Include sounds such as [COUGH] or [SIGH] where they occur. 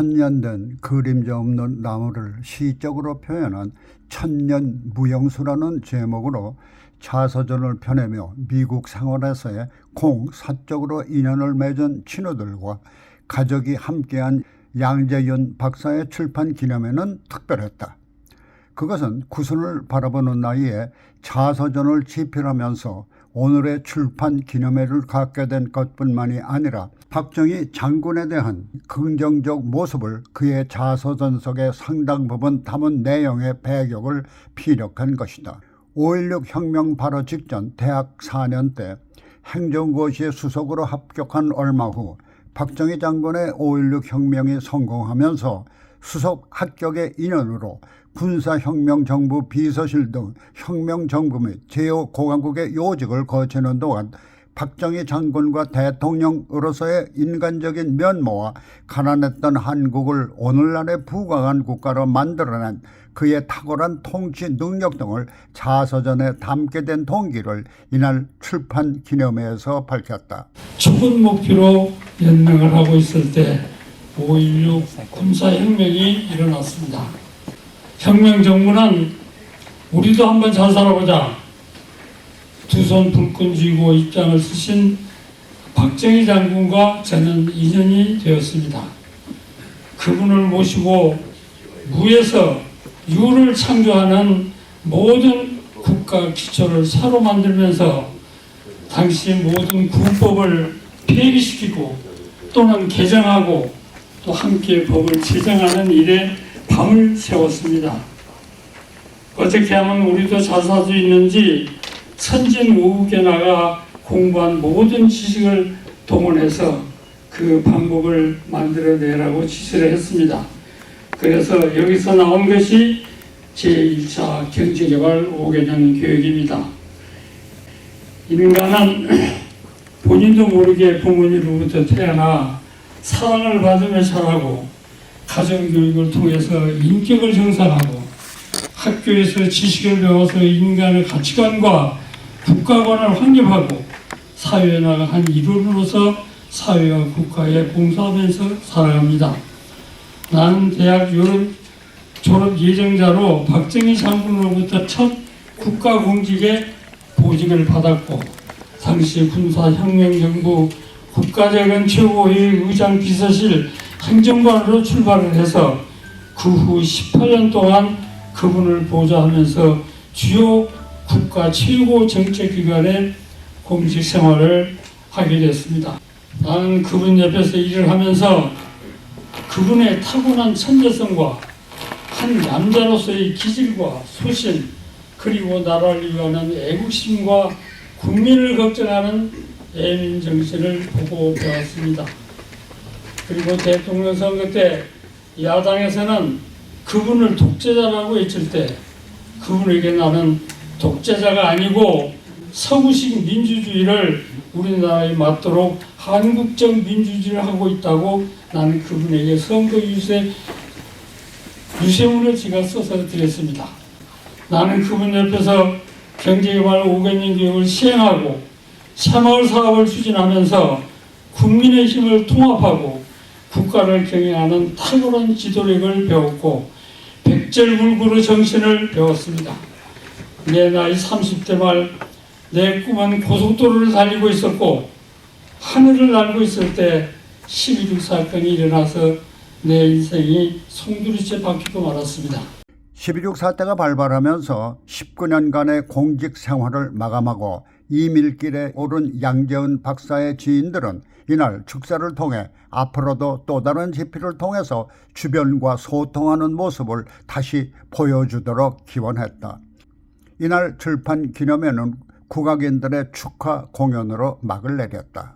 천년 된 그림자 없는 나무를 시적으로 표현한 천년 무용수라는 제목으로 자서전을 펴내며 미국 생활에서의 공사적으로 인연을 맺은 친구들과 가족이 함께한 양재윤 박사의 출판 기념회는 특별했다. 그것은 구순을 바라보는 나이에 자서전을 집필하면서 오늘의 출판 기념회를 갖게 된 것뿐만이 아니라 박정희 장군에 대한 긍정적 모습을 그의 자서전 속의 상당 부분 담은 내용의 배격을 피력한 것이다. 5.16 혁명 바로 직전 대학 4년 때 행정고시의 수석으로 합격한 얼마 후 박정희 장군의 5.16 혁명이 성공하면서 수석 합격의 인연으로 군사혁명정부 비서실 등 혁명정부 및 제5고강국의 요직을 거치는 동안 박정희 장군과 대통령으로서의 인간적인 면모와 가난했던 한국을 오늘날의 부강한 국가로 만들어낸 그의 탁월한 통치 능력 등을 자서전에 담게 된 동기를 이날 출판 기념회에서 밝혔다. 죽은 목표로 연명을 하고 있을 때 5.16 군사혁명이 일어났습니다. 혁명 정부는 우리도 한번 잘 살아보자. 두 손 불끈 쥐고 입장을 쓰신 박정희 장군과 저는 인연이 되었습니다. 그분을 모시고 무에서 유를 창조하는 모든 국가 기초를 새로 만들면서 당시 모든 군법을 폐기시키고 또는 개정하고 또 함께 법을 제정하는 일에 밤을 세웠습니다. 어떻게 하면 우리도 잘살수 있는지 선진우국에 나가 공부한 모든 지식을 동원해서 그 방법을 만들어내라고 지시를 했습니다. 그래서 여기서 나온 것이 제1차 경제개발 5개년 교육입니다. 인간은 [CLEARS THROAT] 본인도 모르게 부모님으로부터 태어나 사랑을 받으며 자라고 가정교육을 통해서 인격을 형성하고 학교에서 지식을 배워서 인간의 가치관과 국가관을 확립하고 사회에 나가 한 일원으로서 사회와 국가에 봉사하면서 살아갑니다. 나는 대학 졸업, 예정자로 박정희 장군으로부터 첫 국가 공직에 보직을 받았고 당시 군사혁명정부 국가재건 최고회의 의장 비서실 행정관으로 출발을 해서 그 후 18년 동안 그분을 보좌하면서 주요 국가 최고 정책기관의 공직 생활을 하게 됐습니다. 나는 그분 옆에서 일을 하면서 그분의 타고난 천재성과 한 남자로서의 기질과 소신 그리고 나라를 위하는 애국심과 국민을 걱정하는 애민 정신을 보고 배웠습니다. 그리고 대통령 선거 때 야당에서는 그분을 독재자라고 외칠 때 그분에게 나는 독재자가 아니고 서구식 민주주의를 우리나라에 맞도록 한국적 민주주의를 하고 있다고 나는 그분에게 선거 유세 유세문을 제가 써서 드렸습니다. 나는 그분 옆에서 경제개발 5개년 교육을 시행하고 새마을 사업을 추진하면서 국민의 힘을 통합하고 국가를 경영하는 탁월한 지도력을 배웠고 백절불구의 정신을 배웠습니다. 내 나이 30대 말 내 꿈은 고속도로를 달리고 있었고 하늘을 날고 있을 때 12.6 사건이 일어나서 내 인생이 송두리째 바뀌고 말았습니다. 12.6 사태가 발발하면서 19년간의 공직 생활을 마감하고 이밀길에 오른 양재은 박사의 지인들은 이날 축사를 통해 앞으로도 또 다른 집필을 통해서 주변과 소통하는 모습을 다시 보여주도록 기원했다. 이날 출판 기념회는 국악인들의 축하 공연으로 막을 내렸다.